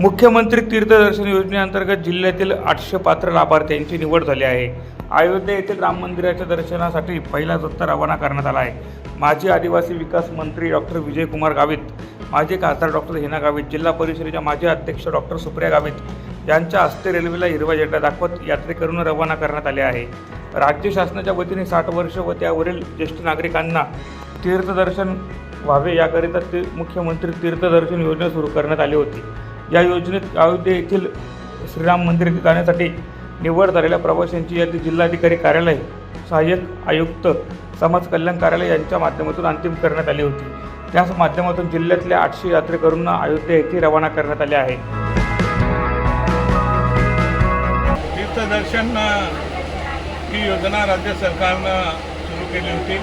मुख्यमंत्री तीर्थदर्शन योजनेअंतर्गत जिल्ह्यातील आठशे पात्र लाभार्थ्यांची निवड झाली आहे. अयोध्या येथील राम मंदिराच्या दर्शनासाठी पहिला जत्ता रवाना करण्यात आला आहे. माजी आदिवासी विकास मंत्री डॉक्टर विजयकुमार गावित माजी खासदार डॉक्टर हिना गावित जिल्हा परिषदेच्या माजी अध्यक्ष डॉक्टर सुप्रिया गावित यांच्या हस्ते रेल्वेला हिरवा झेंडा दाखवत यात्रेकरून रवाना करण्यात आले आहे. राज्य शासनाच्या वतीने साठ वर्ष व त्यावरील ज्येष्ठ नागरिकांना तीर्थदर्शन व्हावे याकरिता ते मुख्यमंत्री तीर्थदर्शन योजना सुरू करण्यात आली होती. या योजनेत अयोध्या येथील श्रीराम मंदिर जाण्यासाठी निवड झालेल्या प्रवाशांची यादी जिल्हाधिकारी कार्यालय सहाय्यक आयुक्त समाज कल्याण कार्यालय यांच्या माध्यमातून अंतिम करण्यात आली होती. त्याच माध्यमातून जिल्ह्यातल्या आठशे यात्रेकरूंना अयोध्या येथे रवाना करण्यात आले आहे. तीर्थदर्शन ही योजना राज्य सरकारनं सुरू केली होती.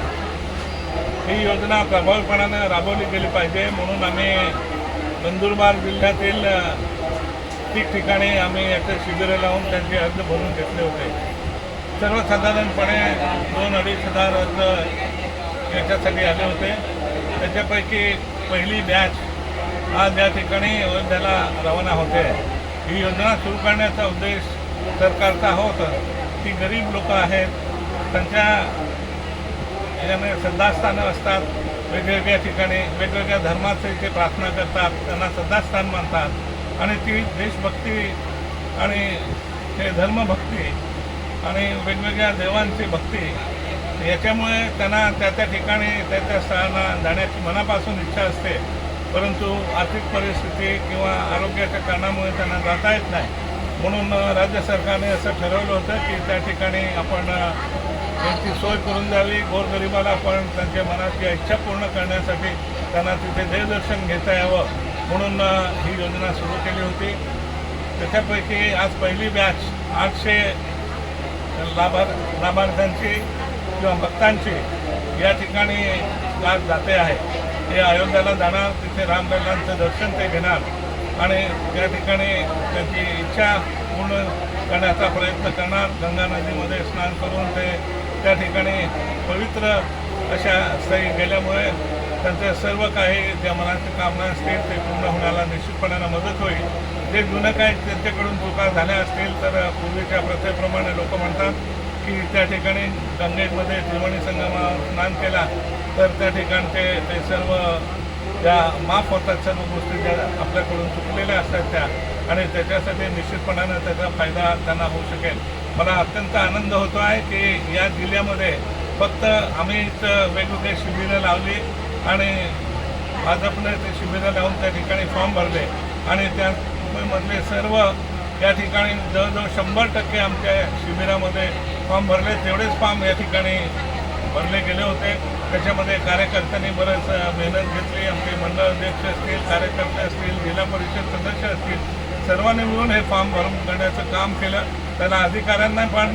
ही योजना प्रभावीपणानं राबवली गेली पाहिजे म्हणून आम्ही नंदुरबार जिल्ह्यातील ठिकठिकाणी आम्ही याचे शिबिरं लावून त्यांचे अर्ज भरून घेतले होते. सर्वसाधारणपणे दोन अडीच हजार अर्ज याच्यासाठी आले होते. त्याच्यापैकी पहिली बॅच आज या ठिकाणी अयोध्याला रवाना होते. ही योजना सुरू करण्याचा उद्देश सरकारचा होता की गरीब लोक आहेत. त्यांच्या याने श्रद्धास्थानं असतात. वेगवेगळ्या ठिकाणी वेगवेगळ्या धर्माचे जे प्रार्थना करतात त्यांना श्रद्धास्थान मानतात. आणि ती देशभक्ती आणि हे धर्मभक्ती आणि वेगवेगळ्या देवांची भक्ती याच्यामुळे त्यांना त्या त्या ठिकाणी त्या त्या स्थळांना जाण्याची मनापासून इच्छा असते. परंतु आर्थिक परिस्थिती किंवा आरोग्याच्या कारणामुळे त्यांना जाता येत नाही. म्हणून राज्य सरकारने असं ठरवलं होतं की त्या ठिकाणी आपण त्यांची सोय करून द्यावी गोरगरिबाला पण त्यांच्या मनाची इच्छा पूर्ण करण्यासाठी त्यांना तिथे देवदर्शन घेता यावं म्हणून ही योजना सुरू केली होती. त्याच्यापैकी आज पहिली बॅच आठशे लाभार लाभार्थ्यांची किंवा भक्तांची या ठिकाणी आज जाते आहे. हे अयोध्याला जाणार तिथे रामलल्लांचं दर्शन ते घेणार आणि त्या ठिकाणी त्यांची इच्छा पूर्ण करण्याचा प्रयत्न करणार. गंगा नदीमध्ये स्नान करून ते त्या ठिकाणी पवित्र अशा स्थळी गेल्यामुळे त्यांचं सर्व काही ज्या मनाची कामना असतील ते पूर्ण होण्याला निश्चितपणानं मदत होईल. जे जुनं काही त्यांच्याकडून चुका झाल्या असतील तर पूर्वीच्या प्रथेप्रमाणे लोक म्हणतात की त्या ठिकाणी गंगेमध्ये त्रिवेणी संगमावर स्नान केला तर त्या ठिकाणचे ते सर्व त्या माफ होतात सर्व गोष्टी ज्या आपल्याकडून चुकलेल्या असतात त्या. आणि त्याच्यासाठी निश्चितपणानं त्याचा फायदा त्यांना होऊ शकेल. मला अत्यंत आनंद होतो आहे की या जिल्ह्यामध्ये फक्त आम्हीच इथं वेगवेगळे शिबिरं लावली आणि भाजपने ते शिबिरं लावून त्या ठिकाणी फॉर्म भरले. आणि त्यामधले सर्व या ठिकाणी जवळजवळ शंभर टक्के आमच्या शिबिरामध्ये फॉर्म भरले. तेवढेच फॉर्म या ठिकाणी भरले गेले होते. त्याच्यामध्ये कार्यकर्त्यांनी बरंच मेहनत घेतली. आमचे मंडळ अध्यक्ष असतील कार्यकर्ते असतील जिल्हा परिषद सदस्य असतील सर्वांनी मिळून हे फॉर्म भरून करण्याचं काम केलं. त्याला अधिकाऱ्यांना पण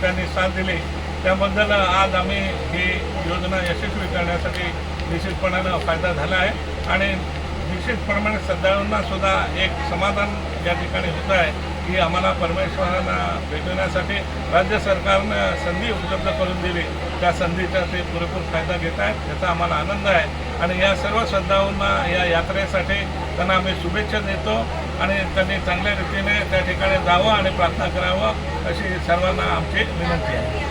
त्यांनी साथ दिली. त्याबद्दल आज आम्ही ही योजना यशस्वी करण्यासाठी निश्चितपणानं फायदा झाला आहे. आणि निश्चितप्रमाणे श्रद्धाळूंना सुद्धा एक समाधान या ठिकाणी होतं आहे की आम्हाला परमेश्वरांना भेटवण्यासाठी राज्य सरकारनं संधी उपलब्ध करून दिली. त्या संधीचा ते पुरेपूर फायदा घेत आहेत याचा आम्हाला आनंद आहे. आणि या सर्व श्रद्धाळूंना या यात्रेसाठी त्यांना आम्ही शुभेच्छा देतो आणि त्यांनी चांगल्या रीतीने त्या ठिकाणी जावं आणि प्रार्थना करावं अशी सर्वांना आमची विनंती आहे.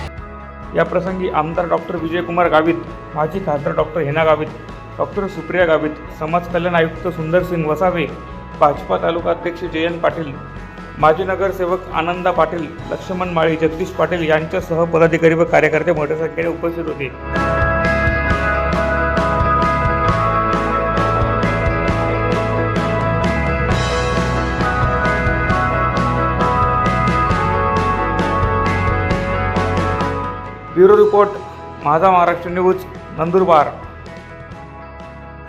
या प्रसंगी आमदार डॉक्टर विजयकुमार गावित माजी खासदार डॉक्टर हेना गावित डॉक्टर सुप्रिया गावित समाज कल्याण आयुक्त सुंदरसिंग वसावे भाजपा तालुका अध्यक्ष जयंत पाटील माजी नगरसेवक आनंदा पाटील लक्ष्मण माळी जगदीश पाटील यांच्यासह पदाधिकारी व कार्यकर्ते मोठ्या संख्येने उपस्थित होते. ब्युरो रिपोर्ट माझा महाराष्ट्र न्यूज नंदुरबार.